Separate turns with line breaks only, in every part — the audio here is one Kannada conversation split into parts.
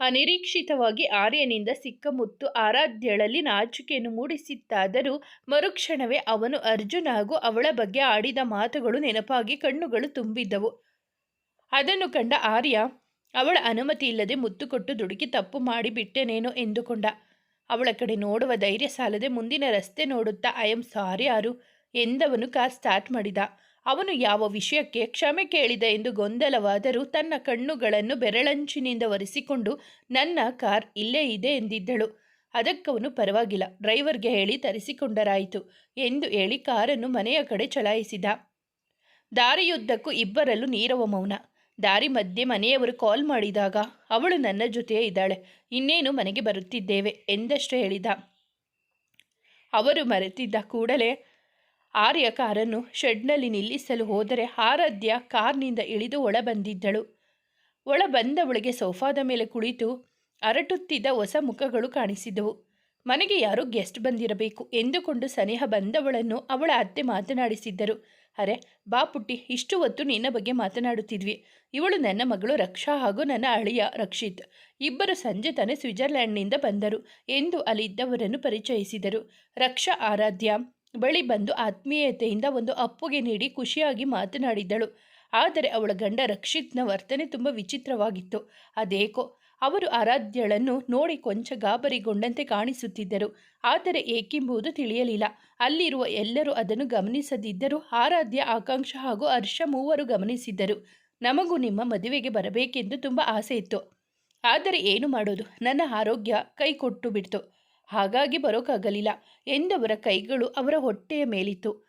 ಅನಿರೀಕ್ಷಿತವಾಗಿ ಆರ್ಯನಿಂದ ಸಿಕ್ಕ ಮುತ್ತು ಆರಾಧ್ಯಳಲ್ಲಿ ನಾಚಿಕೆಯನ್ನು ಮೂಡಿಸಿತ್ತಾದರೂ ಮರುಕ್ಷಣವೇ ಅವನು ಅರ್ಜುನ ಹಾಗೂ ಅವಳ ಬಗ್ಗೆ ಆಡಿದ ಮಾತುಗಳು ನೆನಪಾಗಿ ಕಣ್ಣುಗಳು ತುಂಬಿದ್ದವು. ಅದನ್ನು ಕಂಡ ಆರ್ಯ, ಅವಳ ಅನುಮತಿ ಇಲ್ಲದೆ ಮುತ್ತು ಕೊಟ್ಟು ದುಡುಕಿ ತಪ್ಪು ಮಾಡಿಬಿಟ್ಟೆನೇನೋ ಎಂದುಕೊಂಡ. ಅವಳ ಕಡೆ ನೋಡುವ ಧೈರ್ಯ ಸಾಲದೆ ಮುಂದಿನ ರಸ್ತೆ ನೋಡುತ್ತಾ ಐ ಆಮ್ ಸಾರಿ ಆರು ಎಂದವನು ಕಾರ್ ಸ್ಟಾರ್ಟ್ ಮಾಡಿದ. ಅವನು ಯಾವ ವಿಷಯಕ್ಕೆ ಕ್ಷಮೆ ಕೇಳಿದೆ ಎಂದು ಗೊಂದಲವಾದರೂ ತನ್ನ ಕಣ್ಣುಗಳನ್ನು ಬೆರಳಂಚಿನಿಂದ ಒರೆಸಿಕೊಂಡು, ನನ್ನ ಕಾರ್ ಇಲ್ಲೇ ಇದೆ ಎಂದಿದ್ದಳು. ಅದಕ್ಕವನು ಪರವಾಗಿಲ್ಲ. ಡ್ರೈವರ್ಗೆ ಹೇಳಿ ತರಿಸಿಕೊಂಡರಾಯಿತು ಎಂದು ಹೇಳಿ ಕಾರನ್ನು ಮನೆಯ ಕಡೆ ಚಲಾಯಿಸಿದ. ದಾರಿಯುದ್ದಕ್ಕೂ ಇಬ್ಬರಲ್ಲೂ ನೀರವ ಮೌನ. ದಾರಿ ಮಧ್ಯೆ ಮನೆಯವರು ಕಾಲ್ ಮಾಡಿದಾಗ, ಅವಳು ನನ್ನ ಜೊತೆಯೇ ಇದ್ದಾಳೆ. ಇನ್ನೇನು ಮನೆಗೆ ಬರುತ್ತಿದ್ದೇವೆ ಎಂದಷ್ಟೇ ಹೇಳಿದ. ಅವರು ಮರೆತಿದ್ದ ಕೂಡಲೇ ಆರ್ಯ ಕಾರನ್ನು ಶೆಡ್ನಲ್ಲಿ ನಿಲ್ಲಿಸಲು ಹೋದರೆ ಆರಾಧ್ಯ ಕಾರ್ನಿಂದ ಇಳಿದು ಒಳ ಬಂದಿದ್ದಳು ಒಳ ಬಂದವಳಿಗೆ ಸೋಫಾದ ಮೇಲೆ ಕುಳಿತು ಅರಟುತ್ತಿದ್ದ ಹೊಸ ಮುಖಗಳು ಕಾಣಿಸಿದವು. ಮನೆಗೆ ಯಾರೋ ಗೆಸ್ಟ್ ಬಂದಿರಬೇಕು ಎಂದುಕೊಂಡು ಸನೇಹ ಬಂದವಳನ್ನು ಅವಳ ಅತ್ತೆ ಮಾತನಾಡಿಸಿದ್ದರು. ಅರೆ, ಬಾ ಪುಟ್ಟಿ, ಇಷ್ಟು ಹೊತ್ತು ನಿನ್ನ ಬಗ್ಗೆ ಮಾತನಾಡುತ್ತಿದ್ವಿ. ಇವಳು ನನ್ನ ಮಗಳು ರಕ್ಷಾ ಹಾಗೂ ನನ್ನ ಅಳಿಯ ರಕ್ಷಿತ್. ಇಬ್ಬರು ಸಂಜೆ ತಾನೇ ಸ್ವಿಟ್ಜರ್ಲ್ಯಾಂಡ್ನಿಂದ ಬಂದರು ಎಂದು ಅಲ್ಲಿದ್ದವರನ್ನು ಪರಿಚಯಿಸಿದರು. ರಕ್ಷಾ ಆರಾಧ್ಯ ಬಳಿ ಬಂದು ಆತ್ಮೀಯತೆಯಿಂದ ಒಂದು ಅಪ್ಪುಗೆ ನೀಡಿ ಖುಷಿಯಾಗಿ ಮಾತನಾಡಿದ್ದಳು. ಆದರೆ ಅವಳ ಗಂಡ ರಕ್ಷಿತ್ನ ವರ್ತನೆ ತುಂಬ ವಿಚಿತ್ರವಾಗಿತ್ತು. ಅದೇಕೋ, ಅವರು ಆರಾಧ್ಯಳನ್ನು ನೋಡಿ ಕೊಂಚ ಗಾಬರಿಗೊಂಡಂತೆ ಕಾಣಿಸುತ್ತಿದ್ದರು. ಆದರೆ ಏಕೆಂಬುದು ತಿಳಿಯಲಿಲ್ಲ. ಅಲ್ಲಿರುವ ಎಲ್ಲರೂ ಅದನ್ನು ಗಮನಿಸದಿದ್ದರೂ ಆರಾಧ್ಯ, ಆಕಾಂಕ್ಷ ಹಾಗೂ ಹರ್ಷ ಮೂವರು ಗಮನಿಸಿದ್ದರು. ನಮಗೂ ನಿಮ್ಮ ಮದುವೆಗೆ ಬರಬೇಕೆಂದು ತುಂಬ ಆಸೆ ಇತ್ತು ಆದರೆ ಏನು ಮಾಡೋದು? ನನ್ನ ಆರೋಗ್ಯ ಕೈ ಕೊಟ್ಟು ಬಿಡ್ತು. ಹಾಗಾಗಿ ಬರೋಕ್ಕಾಗಲಿಲ್ಲ ಎಂದವರ ಕೈಗಳು ಅವರ ಹೊಟ್ಟೆಯ ಮೇಲಿತ್ತು.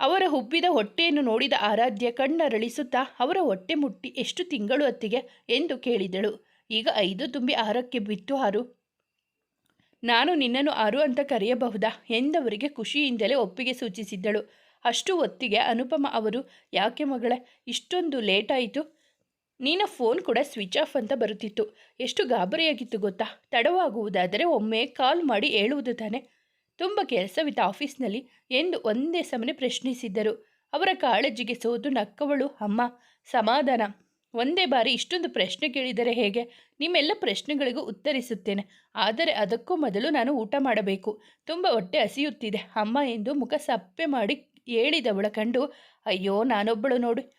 ಅವರ ಹುಬ್ಬಿದ ಹೊಟ್ಟೆಯನ್ನು ನೋಡಿದ ಆರಾಧ್ಯ ಕಣ್ಣರಳಿಸುತ್ತಾ, ಅವರ ಹೊಟ್ಟೆ ಮುಟ್ಟಿ ಎಷ್ಟು ತಿಂಗಳು ಅತ್ತಿಗೆ ಎಂದು ಕೇಳಿದಳು. ಈಗ ಐದು ತುಂಬಿ ಆರಕ್ಕೆ ಬಿತ್ತು ಆರು ನಾನು ನಿನ್ನನ್ನು ಆರು ಅಂತ ಕರೆಯಬಹುದಾ ಎಂದವರಿಗೆ ಖುಷಿಯಿಂದಲೇ ಒಪ್ಪಿಗೆ ಸೂಚಿಸಿದ್ದಳು. ಅಷ್ಟು ಹೊತ್ತಿಗೆ ಅನುಪಮ ಅವರು, ಯಾಕೆ ಮಗಳೇ, ಇಷ್ಟೊಂದು ಲೇಟ್ ನಿನ್ನ ಫೋನ್ ಕೂಡ ಸ್ವಿಚ್ ಆಫ್ ಅಂತ ಬರುತ್ತಿತ್ತು. ಎಷ್ಟು ಗಾಬರಿಯಾಗಿತ್ತು ಗೊತ್ತಾ? ತಡವಾಗುವುದಾದರೆ ಒಮ್ಮೆ ಕಾಲ್ ಮಾಡಿ ಹೇಳುವುದು ತಾನೆ. ತುಂಬ ಕೆಲಸವಿತ್ತು ಆಫೀಸ್ನಲ್ಲಿ ಎಂದು ಒಂದೇ ಸಮನೆ ಪ್ರಶ್ನಿಸಿದ್ದರು. ಅವರ ಕಾಳಜಿಗೆ ಸೋತು ನಕ್ಕವಳು ಅಮ್ಮ. ಸಮಾಧಾನ. ಒಂದೇ ಬಾರಿ ಇಷ್ಟೊಂದು ಪ್ರಶ್ನೆ ಕೇಳಿದರೆ ಹೇಗೆ? ನಿಮ್ಮೆಲ್ಲ ಪ್ರಶ್ನೆಗಳಿಗೂ ಉತ್ತರಿಸುತ್ತೇನೆ. ಆದರೆ ಅದಕ್ಕೂ ಮೊದಲು ನಾನು ಊಟ ಮಾಡಬೇಕು. ತುಂಬ ಹೊಟ್ಟೆ ಹಸಿಯುತ್ತಿದೆ ಅಮ್ಮ ಎಂದು ಮುಖ ಸಪ್ಪೆ ಮಾಡಿ ಹೇಳಿದವಳ ಕಂಡು, ಅಯ್ಯೋ, ನಾನೊಬ್ಬಳು ನೋಡು.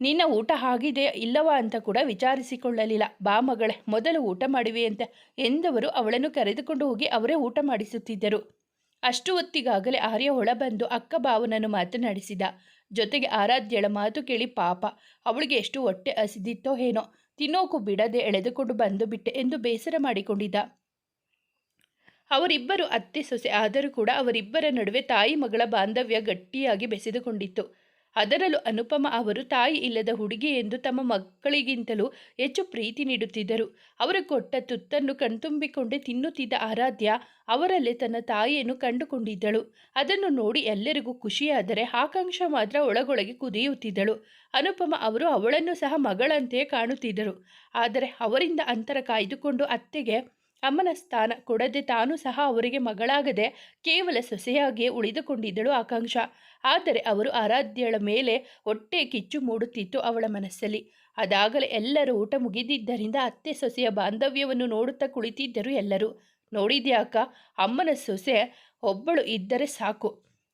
ನಿನ್ನ ಊಟ ಆಗಿದೆ ಇಲ್ಲವಾ ಅಂತ ಕೂಡ ವಿಚಾರಿಸಿಕೊಳ್ಳಲಿಲ್ಲ. ಬಾ ಮಗಳೇ, ಮೊದಲು ಊಟ ಮಾಡಿವೆಯಂತೆ ಎಂದವರು ಅವಳನ್ನು ಕರೆದುಕೊಂಡು ಹೋಗಿ ಅವರೇ ಊಟ ಮಾಡಿಸುತ್ತಿದ್ದರು. ಅಷ್ಟು ಹೊತ್ತಿಗಾಗಲೇ ಆರ್ಯ ಒಳಬಂದು ಅಕ್ಕ ಭಾವನನ್ನು ಮಾತನಾಡಿಸಿದ. ಜೊತೆಗೆ ಆರಾಧ್ಯಳ ಮಾತು ಕೇಳಿ, ಪಾಪ, ಅವಳಿಗೆ ಎಷ್ಟು ಹೊಟ್ಟೆ ಹಸಿದಿತ್ತೋ ಏನೋ, ತಿನ್ನೋಕು ಬಿಡದೆ ಎಳೆದುಕೊಂಡು ಬಂದು ಬಿಟ್ಟೆ ಎಂದು ಬೇಸರ ಮಾಡಿಕೊಂಡಿದ್ದ. ಅವರಿಬ್ಬರು ಅತ್ತೆ ಸೊಸೆ ಆದರೂ ಕೂಡ ಅವರಿಬ್ಬರ ನಡುವೆ ತಾಯಿ ಮಗಳ ಬಾಂಧವ್ಯ ಗಟ್ಟಿಯಾಗಿ ಬೆಸೆದುಕೊಂಡಿತ್ತು. ಅದರಲ್ಲೂ ಅನುಪಮ ಅವರು ತಾಯಿ ಇಲ್ಲದ ಹುಡುಗಿ ಎಂದು ತಮ್ಮ ಮಕ್ಕಳಿಗಿಂತಲೂ ಹೆಚ್ಚು ಪ್ರೀತಿ ನೀಡುತ್ತಿದ್ದರು. ಅವರು ಕೊಟ್ಟ ತುತ್ತನ್ನು ಕಣ್ತುಂಬಿಕೊಂಡೇ ತಿನ್ನುತ್ತಿದ್ದ ಆರಾಧ್ಯ ಅವರಲ್ಲೇ ತನ್ನ ತಾಯಿಯನ್ನು ಕಂಡುಕೊಂಡಿದ್ದಳು. ಅದನ್ನು ನೋಡಿ ಎಲ್ಲರಿಗೂ ಖುಷಿಯಾದರೆ ಆಕಾಂಕ್ಷ ಮಾತ್ರ ಒಳಗೊಳಗೆ ಕುದಿಯುತ್ತಿದ್ದಳು. ಅನುಪಮ ಅವರು ಅವಳನ್ನು ಸಹ ಮಗಳಂತೆಯೇ ಕಾಣುತ್ತಿದ್ದರು. ಆದರೆ ಅವರಿಂದ ಅಂತರ ಕಾಯ್ದುಕೊಂಡು ಅತ್ತೆಗೆ ಅಮ್ಮನ ಸ್ಥಾನ ಕೊಡದೆ ತಾನು ಸಹ ಅವರಿಗೆ ಮಗಳಾಗದೆ ಕೇವಲ ಸೊಸೆಯಾಗಿಯೇ ಉಳಿದುಕೊಂಡಿದ್ದಳು ಆಕಾಂಕ್ಷ. ಆದರೆ ಅವರು ಆರಾಧ್ಯಳ ಮೇಲೆ ಹೊಟ್ಟೆ ಕಿಚ್ಚು ಮೂಡುತ್ತಿತ್ತು ಅವಳ ಮನಸ್ಸಲ್ಲಿ. ಅದಾಗಲೇ ಎಲ್ಲರೂ ಊಟ ಮುಗಿದಿದ್ದರಿಂದ ಅತ್ತೆ ಸೊಸೆಯ ಬಾಂಧವ್ಯವನ್ನು ನೋಡುತ್ತಾ ಕುಳಿತಿದ್ದರು ಎಲ್ಲರೂ. ನೋಡಿದ್ಯಾಕ ಅಮ್ಮನ ಸೊಸೆ ಒಬ್ಬಳು ಇದ್ದರೆ ಸಾಕು.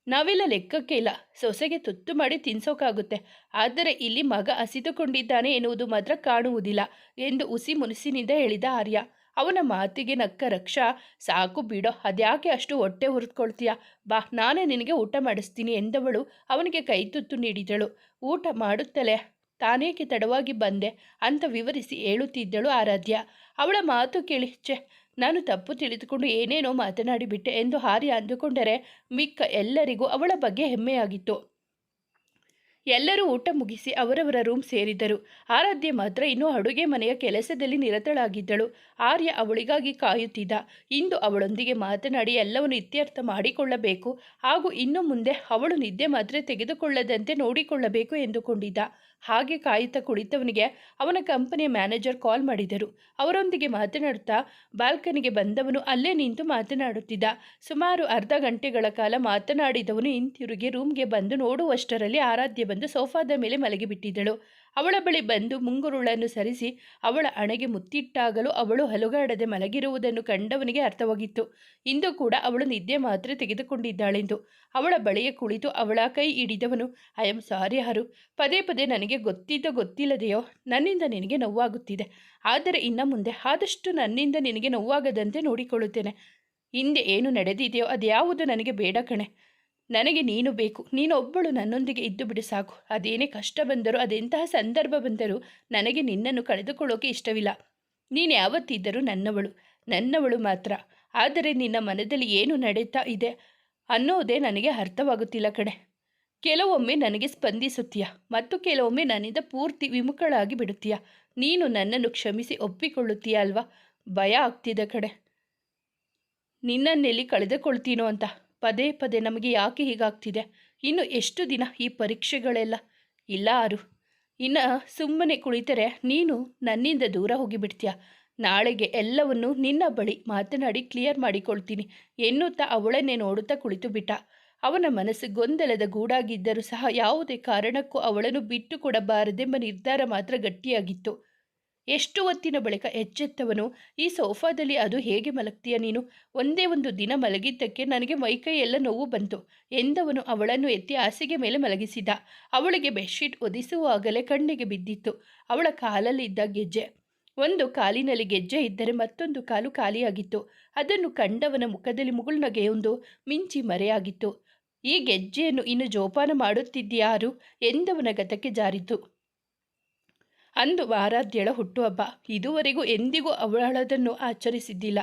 ನಾವೆಲ್ಲ ಲೆಕ್ಕಕ್ಕೆ ಇಲ್ಲ. ಸೊಸೆಗೆ ತುತ್ತು ಮಾಡಿ ತಿನ್ಸೋಕ್ಕಾಗುತ್ತೆ ಆದರೆ ಇಲ್ಲಿ ಮಗ ಹಸಿದುಕೊಂಡಿದ್ದಾನೆ ಎನ್ನುವುದು ಮಾತ್ರ ಕಾಣುವುದಿಲ್ಲ ಎಂದು ಉಸಿ ಮುನಿಸಿನಿಂದ ಹೇಳಿದ ಆರ್ಯ. ಅವನ ಮಾತಿಗೆ ನಕ್ಕ ರಕ್ಷ, ಸಾಕು ಬಿಡೋ, ಅದ್ಯಾಕೆ ಅಷ್ಟು ಹೊಟ್ಟೆ ಹುರಿದ್ಕೊಳ್ತೀಯ? ಬಾ, ನಾನೇ ನಿನಗೆ ಊಟ ಮಾಡಿಸ್ತೀನಿ ಎಂದವಳು ಅವನಿಗೆ ಕೈ ತುತ್ತು ನೀಡಿದಳು. ಊಟ ಮಾಡುತ್ತಲೇ ತಾನೇಕೆ ತಡವಾಗಿ ಬಂದೆ ಅಂತ ವಿವರಿಸಿ ಹೇಳುತ್ತಿದ್ದಳು ಆರಾಧ್ಯ. ಅವಳ ಮಾತು ಕೇಳಿ ಚೆ ನಾನು ತಪ್ಪು ತಿಳಿದುಕೊಂಡು ಏನೇನೋ ಮಾತನಾಡಿಬಿಟ್ಟೆ ಎಂದು ಹಾರಿ ಅಂದುಕೊಂಡರೆ ಮಿಕ್ಕ ಎಲ್ಲರಿಗೂ ಅವಳ ಬಗ್ಗೆ ಹೆಮ್ಮೆಯಾಗಿತ್ತು. ಎಲ್ಲರೂ ಊಟ ಮುಗಿಸಿ ಅವರವರ ರೂಮ್ ಸೇರಿದರು. ಆರಾಧ್ಯ ಮಾತ್ರ ಇನ್ನೂ ಅಡುಗೆ ಮನೆಯ ಕೆಲಸದಲ್ಲಿ ನಿರತಳಾಗಿದ್ದಳು. ಆರ್ಯ ಅವಳಿಗಾಗಿ ಕಾಯುತ್ತಿದ್ದ. ಇಂದು ಅವಳೊಂದಿಗೆ ಮಾತನಾಡಿ ಎಲ್ಲವನ್ನು ಇತ್ಯರ್ಥ ಮಾಡಿಕೊಳ್ಳಬೇಕು ಹಾಗೂ ಇನ್ನು ಮುಂದೆ ಅವಳು ನಿದ್ದೆ ಮಾತ್ರ ತೆಗೆದುಕೊಳ್ಳದಂತೆ ನೋಡಿಕೊಳ್ಳಬೇಕು ಎಂದುಕೊಂಡಿದ್ದ. ಹಾಗೆ ಕಾಯುತ್ತಾ ಕುಳಿತವನಿಗೆ ಅವನ ಕಂಪನಿಯ ಮ್ಯಾನೇಜರ್ ಕಾಲ್ ಮಾಡಿದರು. ಅವರೊಂದಿಗೆ ಮಾತನಾಡುತ್ತಾ ಬಾಲ್ಕನಿಗೆ ಬಂದವನು ಅಲ್ಲೇ ನಿಂತು ಮಾತನಾಡುತ್ತಿದ್ದ. ಸುಮಾರು ಅರ್ಧ ಗಂಟೆಗಳ ಕಾಲ ಮಾತನಾಡಿದವನು ಹಿಂತಿರುಗಿ ರೂಮ್ಗೆ ಬಂದು ನೋಡುವಷ್ಟರಲ್ಲಿ ಆರಾಧ್ಯ ಬಂದು ಸೋಫಾದ ಮೇಲೆ ಮಲಗಿಬಿಟ್ಟಿದ್ದಳು ಅವಳ ಬಳಿ ಬಂದು ಮುಂಗುರುಳನ್ನು ಸರಿಸಿ ಅವಳ ಅಣೆಗೆ ಮುತ್ತಿಟ್ಟಾಗಲು ಅವಳು ಹಲುಗಾಡದೆ ಮಲಗಿರುವುದನ್ನು ಕಂಡವನಿಗೆ ಅರ್ಥವಾಗಿತ್ತು. ಇಂದು ಕೂಡ ಅವಳು ನಿದ್ದೆ ಮಾತ್ರ ತೆಗೆದುಕೊಂಡಿದ್ದಾಳೆಂದು. ಅವಳ ಬಳಿಯ ಕುಳಿತು ಅವಳ ಕೈ ಹಿಡಿದವನು ಐ ಆಮ್ ಸಾರಿ ಹರು ಪದೇ ಪದೇ ನನಗೆ ಗೊತ್ತಿದ್ದ ಗೊತ್ತಿಲ್ಲದೆಯೋ ನನ್ನಿಂದ ನಿನಗೆ ನೋವಾಗುತ್ತಿದೆ. ಆದರೆ ಇನ್ನು ಮುಂದೆ ಆದಷ್ಟು ನನ್ನಿಂದ ನಿನಗೆ ನೋವಾಗದಂತೆ ನೋಡಿಕೊಳ್ಳುತ್ತೇನೆ. ಹಿಂದೆ ಏನು ನಡೆದಿದೆಯೋ ಅದ್ಯಾವುದು ನನಗೆ ಬೇಡ ಕಣೆ. ನನಗೆ ನೀನು ಬೇಕು. ನೀನೊಬ್ಬಳು ನನ್ನೊಂದಿಗೆ ಇದ್ದು ಬಿಡು ಸಾಕು. ಅದೇನೇ ಕಷ್ಟ ಬಂದರೂ ಅದೆಂತಹ ಸಂದರ್ಭ ಬಂದರೂ ನನಗೆ ನಿನ್ನನ್ನು ಕಳೆದುಕೊಳ್ಳೋಕೆ ಇಷ್ಟವಿಲ್ಲ. ನೀನು ಯಾವತ್ತಿದ್ದರೂ ನನ್ನವಳು. ನನ್ನವಳು ಮಾತ್ರ. ಆದರೆ ನಿನ್ನ ಮನದಲ್ಲಿ ಏನು ನಡೀತಾ ಇದೆ ಅನ್ನೋದೇ ನನಗೆ ಅರ್ಥವಾಗುತ್ತಿಲ್ಲ ಕಣೆ. ಕೆಲವೊಮ್ಮೆ ನನಗೆ ಸ್ಪಂದಿಸುತ್ತೀಯ ಮತ್ತು ಕೆಲವೊಮ್ಮೆ ನನ್ನಿಂದ ಪೂರ್ತಿ ವಿಮುಖಳಾಗಿ ಬಿಡುತ್ತೀಯ. ನೀನು ನನ್ನನ್ನು ಕ್ಷಮಿಸಿ ಒಪ್ಪಿಕೊಳ್ಳುತ್ತೀಯ ಅಲ್ವಾ? ಭಯ ಆಗ್ತಿದೆ ಕಡೆ ನಿನ್ನನ್ನೆಲ್ಲಿ ಕಳೆದುಕೊಳ್ತೀನೋ ಅಂತ. ಪದೇ ಪದೇ ನಮಗೆ ಯಾಕೆ ಹೀಗಾಗ್ತಿದೆ? ಇನ್ನು ಎಷ್ಟು ದಿನ ಈ ಪರೀಕ್ಷೆಗಳೆಲ್ಲ? ಇಲ್ಲ ಆರು ಇನ್ನು ಸುಮ್ಮನೆ ಕುಳಿತರೆ ನೀನು ನನ್ನಿಂದ ದೂರ ಹೋಗಿಬಿಡ್ತೀಯ. ನಾಳೆಗೆ ಎಲ್ಲವನ್ನು ನಿನ್ನ ಬಳಿ ಮಾತನಾಡಿ ಕ್ಲಿಯರ್ ಮಾಡಿಕೊಳ್ತೀನಿ ಎನ್ನುತ್ತಾ ಅವಳನ್ನೇ ನೋಡುತ್ತಾ ಕುಳಿತು ಬಿಟ್ಟ ಅವನ ಮನಸ್ಸು ಗೊಂದಲದ ಗೂಡಾಗಿದ್ದರೂ ಸಹ ಯಾವುದೇ ಕಾರಣಕ್ಕೂ ಅವಳನ್ನು ಬಿಟ್ಟು ಕೊಡಬಾರದೆಂಬ ನಿರ್ಧಾರ ಮಾತ್ರ ಗಟ್ಟಿಯಾಗಿತ್ತು. ಎಷ್ಟು ಹೊತ್ತಿನ ಬಳಿಕ ಎಚ್ಚೆತ್ತವನು, ಈ ಸೋಫಾದಲ್ಲಿ ಅದು ಹೇಗೆ ಮಲಗ್ತೀಯ ನೀನು? ಒಂದೇ ಒಂದು ದಿನ ಮಲಗಿದ್ದಕ್ಕೆ ನನಗೆ ಮೈಕೈಯೆಲ್ಲ ನೋವು ಬಂತು ಎಂದವನು ಅವಳನ್ನು ಎತ್ತಿ ಹಾಸಿಗೆ ಮೇಲೆ ಮಲಗಿಸಿದ. ಅವಳಿಗೆ ಬೆಡ್ಶೀಟ್ ಒದಿಸುವಾಗಲೇ ಕಣ್ಣಿಗೆ ಬಿದ್ದಿತ್ತು. ಅವಳ ಕಾಲಲ್ಲಿದ್ದ ಗೆಜ್ಜೆ, ಒಂದು ಕಾಲಿನಲ್ಲಿ ಗೆಜ್ಜೆ ಇದ್ದರೆ ಮತ್ತೊಂದು ಕಾಲು ಖಾಲಿಯಾಗಿತ್ತು. ಅದನ್ನು ಕಂಡವನ ಮುಖದಲ್ಲಿ ಮುಗುಳ್ನಗೆಯೊಂದು ಮಿಂಚಿ ಮರೆಯಾಗಿತ್ತು. ಈ ಗೆಜ್ಜೆಯನ್ನು ಇನ್ನು ಜೋಪಾನ ಮಾಡುತ್ತಿದ್ಯಾರು ಎಂದವನ ಗತಕ್ಕೆ ಜಾರಿತು. ಅಂದು ವಾರಾಧ್ಯಳ ಹುಟ್ಟುಹಬ್ಬ. ಇದುವರೆಗೂ ಎಂದಿಗೂ ಅವಳದನ್ನು ಆಚರಿಸಿದ್ದಿಲ್ಲ.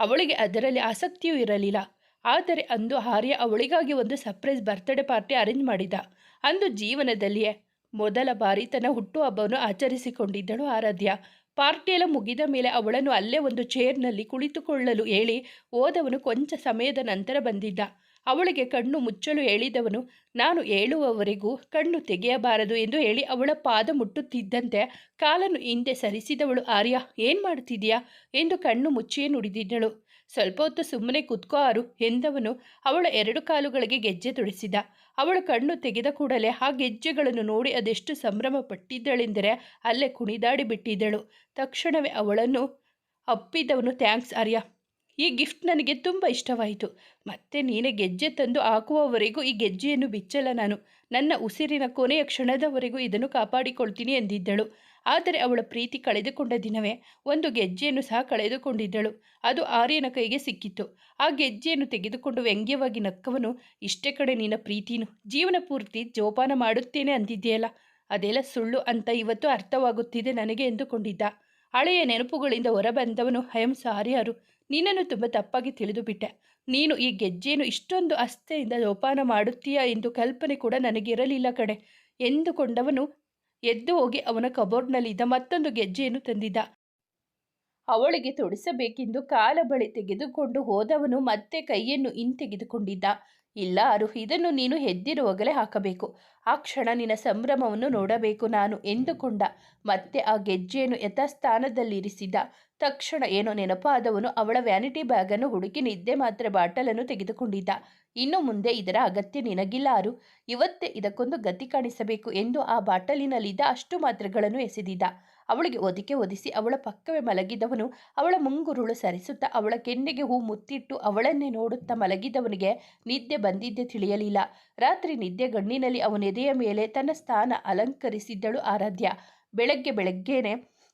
ಅವಳಿಗೆ ಅದರಲ್ಲಿ ಆಸಕ್ತಿಯೂ ಇರಲಿಲ್ಲ. ಆದರೆ ಅಂದು ಆರ್ಯ ಅವಳಿಗಾಗಿ ಒಂದು ಸರ್ಪ್ರೈಸ್ ಬರ್ತ್ಡೇ ಪಾರ್ಟಿ ಅರೇಂಜ್ ಮಾಡಿದ. ಅಂದು ಜೀವನದಲ್ಲಿಯೇ ಮೊದಲ ಬಾರಿ ತನ್ನ ಹುಟ್ಟುಹಬ್ಬವನ್ನು ಆಚರಿಸಿಕೊಂಡಿದ್ದಳು ಆರಾಧ್ಯ. ಪಾರ್ಟಿಯೆಲ್ಲ ಮುಗಿದ ಮೇಲೆ ಅವಳನ್ನು ಅಲ್ಲೇ ಒಂದು ಚೇರ್ನಲ್ಲಿ ಕುಳಿತುಕೊಳ್ಳಲು ಹೇಳಿ ಓದವನು ಕೊಂಚ ಸಮಯದ ನಂತರ ಬಂದಿದ್ದ. ಅವಳಿಗೆ ಕಣ್ಣು ಮುಚ್ಚಲು ಹೇಳಿದವನು, ನಾನು ಹೇಳುವವರೆಗೂ ಕಣ್ಣು ತೆಗೆಯಬಾರದು ಎಂದು ಹೇಳಿ ಅವಳ ಪಾದ ಮುಟ್ಟುತ್ತಿದ್ದಂತೆ ಕಾಲನ್ನು ಹಿಂದೆ ಸರಿಸಿದವಳು, ಆರ್ಯ, ಏನು ಮಾಡ್ತಿದೀಯಾ? ಎಂದು ಕಣ್ಣು ಮುಚ್ಚಿಯೇ ನುಡಿದಿದ್ದಳು. ಸ್ವಲ್ಪ ಹೊತ್ತು ಸುಮ್ಮನೆ ಕುತ್ಕೋ, ಆರು ಎಂದವನು ಅವಳ ಎರಡು ಕಾಲುಗಳಿಗೆ ಗೆಜ್ಜೆ ತುಡಿಸಿದ. ಅವಳು ಕಣ್ಣು ತೆಗೆದ ಕೂಡಲೇ ಆ ಗೆಜ್ಜೆಗಳನ್ನು ನೋಡಿ ಅದೆಷ್ಟು ಸಂಭ್ರಮ ಪಟ್ಟಿದ್ದಳೆಂದರೆ ಅಲ್ಲೇ ಕುಣಿದಾಡಿ ಬಿಟ್ಟಿದ್ದಳು. ತಕ್ಷಣವೇ ಅವಳನ್ನು ಅಪ್ಪಿದವನು, ಥ್ಯಾಂಕ್ಸ್ ಆರ್ಯ ಈ ಗಿಫ್ಟ್ ನನಗೆ ತುಂಬ ಇಷ್ಟವಾಯಿತು. ಮತ್ತೆ ನೀನೇ ಗೆಜ್ಜೆ ತಂದು ಹಾಕುವವರೆಗೂ ಈ ಗೆಜ್ಜೆಯನ್ನು ಬಿಚ್ಚಲ್ಲ ನಾನು. ನನ್ನ ಉಸಿರಿನ ಕೊನೆಯ ಕ್ಷಣದವರೆಗೂ ಇದನ್ನು ಕಾಪಾಡಿಕೊಳ್ತೀನಿ ಎಂದಿದ್ದಳು. ಆದರೆ ಅವಳ ಪ್ರೀತಿ ಕಳೆದುಕೊಂಡ ದಿನವೇ ಒಂದು ಗೆಜ್ಜೆಯನ್ನು ಸಹ ಕಳೆದುಕೊಂಡಿದ್ದಳು. ಅದು ಆರ್ಯನ ಕೈಗೆ ಸಿಕ್ಕಿತ್ತು. ಆ ಗೆಜ್ಜೆಯನ್ನು ತೆಗೆದುಕೊಂಡು ವ್ಯಂಗ್ಯವಾಗಿ ನಕ್ಕವನು, ಇಷ್ಟೇ ಕಡೆ ನಿನ್ನ ಪ್ರೀತಿನು. ಜೀವನ ಪೂರ್ತಿ ಜೋಪಾನ ಮಾಡುತ್ತೇನೆ ಅಂದಿದ್ದೆಯಲ್ಲ. ಅದೆಲ್ಲ ಸುಳ್ಳು ಅಂತ ಇವತ್ತು ಅರ್ಥವಾಗುತ್ತಿದೆ ನನಗೆ ಎಂದುಕೊಂಡಿದ್ದ. ಹಳೆಯ ನೆನಪುಗಳಿಂದ ಹೊರಬಂದವನು ಹಯಂ ಸಾರಿಯಾರು ನಿನ್ನನ್ನು ತುಂಬ ತಪ್ಪಾಗಿ ತಿಳಿದು ಬಿಟ್ಟೆ ನೀನು ಈ ಗೆಜ್ಜೆಯನ್ನು ಇಷ್ಟೊಂದು ಅಸ್ಥೆಯಿಂದ ಜೋಪಾನ ಮಾಡುತ್ತೀಯಾ ಎಂದು ಕಲ್ಪನೆ ಕೂಡ ನನಗಿರಲಿಲ್ಲ ಕಡೆ ಎಂದುಕೊಂಡವನು ಎದ್ದು ಹೋಗಿ ಅವನ ಕಬೋರ್ಡ್ನಲ್ಲಿದ್ದ ಮತ್ತೊಂದು ಗೆಜ್ಜೆಯನ್ನು ತಂದಿದ್ದ. ಅವಳಿಗೆ ತೊಡಿಸಬೇಕೆಂದು ಕಾಲ ಬಳಿ ತೆಗೆದುಕೊಂಡು ಹೋದವನು ಮತ್ತೆ ಕೈಯನ್ನು ಹಿಂತೆಗೆದುಕೊಂಡಿದ್ದ. ಇಲ್ಲ ಅರು ಇದನ್ನು ನೀನು ಹೆದ್ದಿರುವಾಗಲೇ ಹಾಕಬೇಕು. ಆ ಕ್ಷಣ ನಿನ್ನ ಸಂಭ್ರಮವನ್ನು ನೋಡಬೇಕು ನಾನು ಎಂದುಕೊಂಡ. ಮತ್ತೆ ಆ ಗೆಜ್ಜೆಯನ್ನು ಯಥಾಸ್ಥಾನದಲ್ಲಿರಿಸಿದ ತಕ್ಷಣ ಏನೋ ನೆನಪಾದವನು ಅವಳ ವ್ಯಾನಿಟಿ ಬ್ಯಾಗನ್ನು ಹುಡುಕಿ ನಿದ್ದೆ ಮಾತ್ರ ಬಾಟಲನ್ನು ತೆಗೆದುಕೊಂಡಿದ್ದ. ಇನ್ನು ಮುಂದೆ ಇದರ ಅಗತ್ಯ ನಿನಗಿಲ್ಲ ಅರು ಇವತ್ತೇ ಇದಕ್ಕೊಂದು ಗತಿ ಕಾಣಿಸಬೇಕು ಎಂದು ಆ ಬಾಟಲಿನಲ್ಲಿದ್ದ ಅಷ್ಟು ಮಾತ್ರೆಗಳನ್ನು ಎಸೆದಿದ್ದ. ಅವಳಿಗೆ ಒದಿಕೆ ಒದಿಸಿ ಅವಳ ಪಕ್ಕವೇ ಮಲಗಿದವನು. ಅವಳ ಮುಂಗುರುಳು ಸರಿಸುತ್ತಾ ಅವಳ ಕೆನ್ನೆಗೆ ಹೂ ಮುತ್ತಿಟ್ಟು ಅವಳನ್ನೇ ನೋಡುತ್ತಾ ಮಲಗಿದವನಿಗೆ ನಿದ್ದೆ ಬಂದಿದ್ದೆ ತಿಳಿಯಲಿಲ್ಲ. ರಾತ್ರಿ ನಿದ್ದೆ ಗಣ್ಣಿನಲ್ಲಿ ಅವನೆದೆಯ ಮೇಲೆ ತನ್ನ ಸ್ಥಾನ ಅಲಂಕರಿಸಿದ್ದಳು ಆರಾಧ್ಯ. ಬೆಳಗ್ಗೆ ಬೆಳಗ್ಗೆನೆ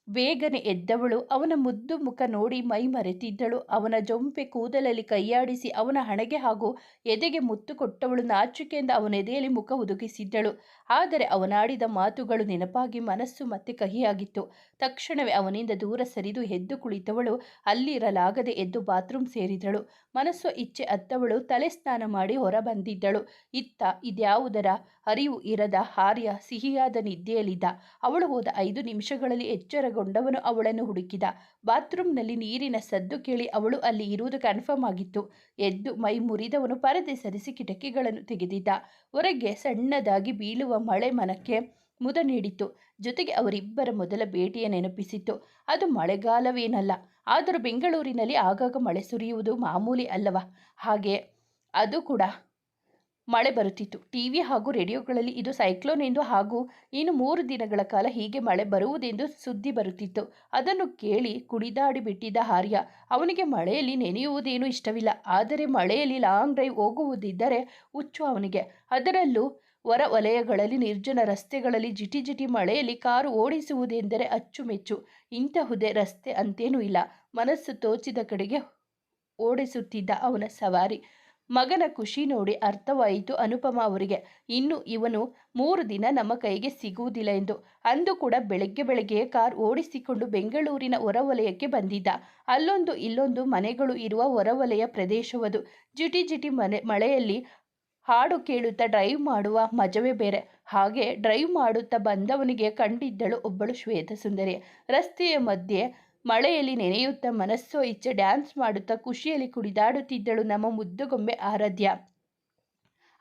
ಬೇಗನೆ ಎದ್ದವಳು. ಅವನ ಮುದ್ದು ಮುಖ ನೋಡಿ ಮೈ ಮರೆತಿದ್ದಳು. ಅವನ ಜೊಂಪೆ ಕೂದಲಲ್ಲಿ ಕೈಯಾಡಿಸಿ ಅವನ ಹಣೆಗೆ ಹಾಗೂ ಎದೆಗೆ ಮುತ್ತು ಕೊಟ್ಟವಳು. ನಾಚಿಕೆಯಿಂದ ಅವನ ಎದೆಯಲ್ಲಿ ಮುಖ ಹುದುಗಿಸಿದ್ದಳು. ಆದರೆ ಅವನಾಡಿದ ಮಾತುಗಳು ನೆನಪಾಗಿ ಮನಸ್ಸು ಮತ್ತೆ ಕಹಿಯಾಗಿತ್ತು. ತಕ್ಷಣವೇ ಅವನಿಂದ ದೂರ ಸರಿದು ಎದ್ದು ಕುಳಿತವಳು. ಅಲ್ಲಿರಲಾಗದೆ ಎದ್ದು ಬಾತ್ರೂಮ್ ಸೇರಿದಳು. ಮನಸ್ಸು ಇಚ್ಛೆ ಅತ್ತವಳು. ತಲೆ ಸ್ನಾನ ಮಾಡಿ ಹೊರ ಬಂದಿದ್ದಳು ಇತ್ತ ಇದ್ಯಾವುದರ ಅರಿವು ಇರದ ಹಾರ್ಯ ಸಿಹಿಯಾದ ನಿದ್ದೆಯಲ್ಲಿದ್ದ. ಅವಳು ಹೋದ ಐದು ನಿಮಿಷಗಳಲ್ಲಿ ಎಚ್ಚರಗೊಂಡವನು ಅವಳನ್ನು ಹುಡುಕಿದ. ಬಾತ್ರೂಮ್ನಲ್ಲಿ ನೀರಿನ ಸದ್ದು ಕೇಳಿ ಅವಳು ಅಲ್ಲಿ ಇರುವುದು ಕನ್ಫರ್ಮ್ ಆಗಿತ್ತು. ಎದ್ದು ಮೈ ಮುರಿದವನು ಪರದೆ ಸರಿಸಿ ಕಿಟಕಿಗಳನ್ನು ತೆಗೆದಿದ್ದ. ಹೊರಗೆ ಸಣ್ಣದಾಗಿ ಬೀಳುವ ಮಳೆ ಮನಕ್ಕೆ ಮುದ ನೀಡಿತ್ತು. ಜೊತೆಗೆ ಅವರಿಬ್ಬರ ಮೊದಲ ಭೇಟಿಯ ನೆನಪಿಸಿತ್ತು. ಅದು ಮಳೆಗಾಲವೇನಲ್ಲ. ಆದರೂ ಬೆಂಗಳೂರಿನಲ್ಲಿ ಆಗಾಗ ಮಳೆ ಸುರಿಯುವುದು ಮಾಮೂಲಿ ಅಲ್ಲವ? ಹಾಗೆ ಅದು ಕೂಡ ಮಳೆ ಬರುತ್ತಿತ್ತು. ಟಿವಿ ಹಾಗೂ ರೇಡಿಯೋಗಳಲ್ಲಿ ಇದು ಸೈಕ್ಲೋನ್ ಎಂದು ಹಾಗೂ ಇನ್ನು ಮೂರು ದಿನಗಳ ಕಾಲ ಹೀಗೆ ಮಳೆ ಬರುವುದೆಂದು ಸುದ್ದಿ ಬರುತ್ತಿತ್ತು. ಅದನ್ನು ಕೇಳಿ ಕುಡಿದಾಡಿ ಬಿಟ್ಟಿದ್ದ ಆರ್ಯ, ಅವನಿಗೆ ಮಳೆಯಲ್ಲಿ ನೆನೆಯುವುದೇನೂ ಇಷ್ಟವಿಲ್ಲ. ಆದರೆ ಮಳೆಯಲ್ಲಿ ಲಾಂಗ್ ಡ್ರೈವ್ ಹೋಗುವುದಿದ್ದರೆ ಹುಚ್ಚು ಅವನಿಗೆ. ಅದರಲ್ಲೂ ಹೊರ ವಲಯಗಳಲ್ಲಿ ನಿರ್ಜನ ರಸ್ತೆಗಳಲ್ಲಿ ಜಿಟಿ ಜಿಟಿ ಮಳೆಯಲ್ಲಿ ಕಾರು ಓಡಿಸುವುದೆಂದರೆ ಅಚ್ಚುಮೆಚ್ಚು. ಇಂತಹುದೇ ರಸ್ತೆ ಅಂತೇನೂ ಇಲ್ಲ. ಮನಸ್ಸು ತೋಚಿದ ಕಡೆಗೆ ಓಡಿಸುತ್ತಿದ್ದ ಅವನ ಸವಾರಿ. ಮಗನ ಖುಷಿ ನೋಡಿ ಅರ್ಥವಾಯಿತು ಅನುಪಮ ಅವರಿಗೆ. ಇನ್ನು ಇವನು ಮೂರು ದಿನ ನಮ್ಮ ಕೈಗೆ ಸಿಗುವುದಿಲ್ಲ ಎಂದು. ಅಂದು ಕೂಡ ಬೆಳಗ್ಗೆ ಬೆಳಗ್ಗೆ ಕಾರ್ ಓಡಿಸಿಕೊಂಡು ಬೆಂಗಳೂರಿನ ಹೊರವಲಯಕ್ಕೆ ಬಂದಿದ್ದ. ಅಲ್ಲೊಂದು ಇಲ್ಲೊಂದು ಮನೆಗಳು ಇರುವ ಹೊರವಲಯ ಪ್ರದೇಶವದು. ಜಿಟಿ ಜಿಟಿ ಮನೆ, ಮಳೆಯಲ್ಲಿ ಹಾಡು ಕೇಳುತ್ತಾ ಡ್ರೈವ್ ಮಾಡುವ ಮಜವೇ ಬೇರೆ. ಹಾಗೆ ಡ್ರೈವ್ ಮಾಡುತ್ತಾ ಬಂದವನಿಗೆ ಕಂಡಿದ್ದಳು ಒಬ್ಬಳು ಶ್ವೇತ ಸುಂದರಿ ರಸ್ತೆಯ ಮಧ್ಯೆ ಮಳೆಯಲ್ಲಿ ನೆನೆಯುತ್ತಾ ಮನಸ್ಸೋ ಇಚ್ಛೆ ಡ್ಯಾನ್ಸ್ ಮಾಡುತ್ತಾ ಖುಷಿಯಲ್ಲಿ ಕುಡಿದಾಡುತ್ತಿದ್ದಳು ನಮ್ಮ ಮುದ್ದುಗೊಂಬೆ ಆರಾಧ್ಯ.